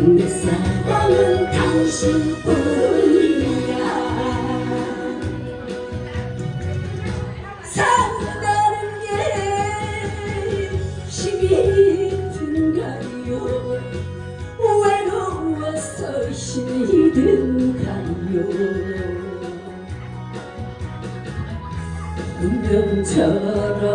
내 사랑은 당신뿐이야 산다는 게 힘이 든가요. 외로워서 힘이 든가요 운명처럼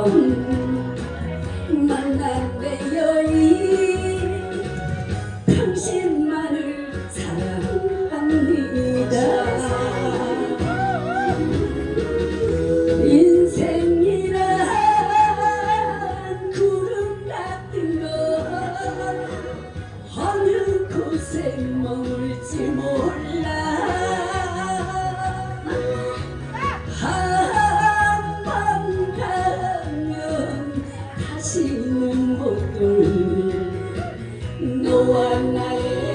one night.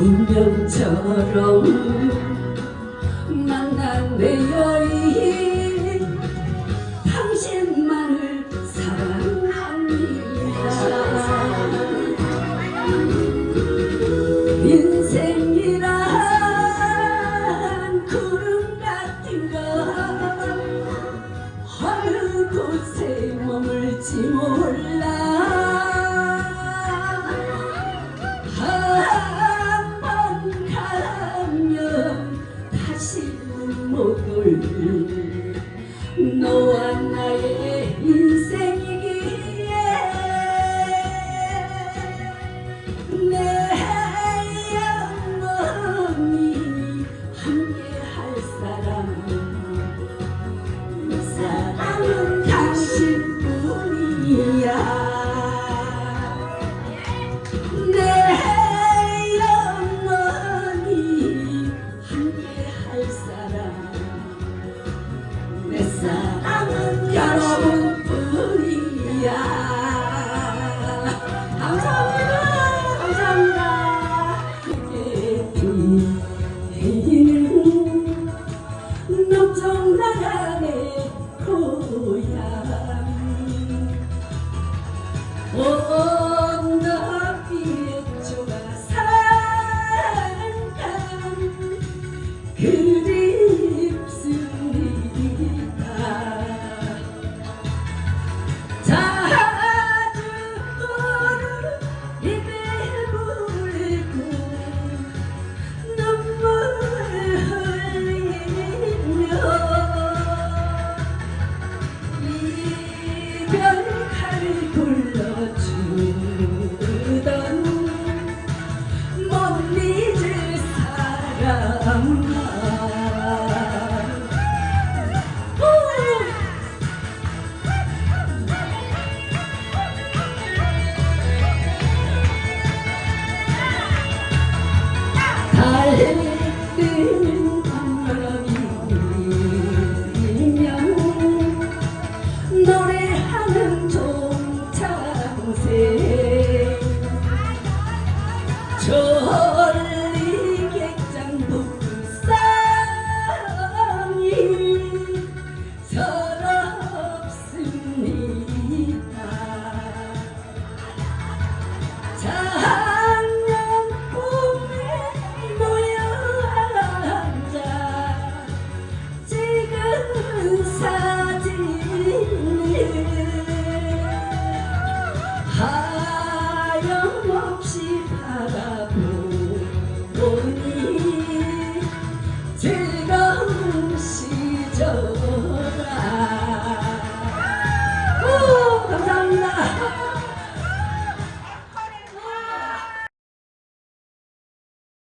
운명처럼 만난 내 여인. Quero 아, 아, 아. 감사합니다.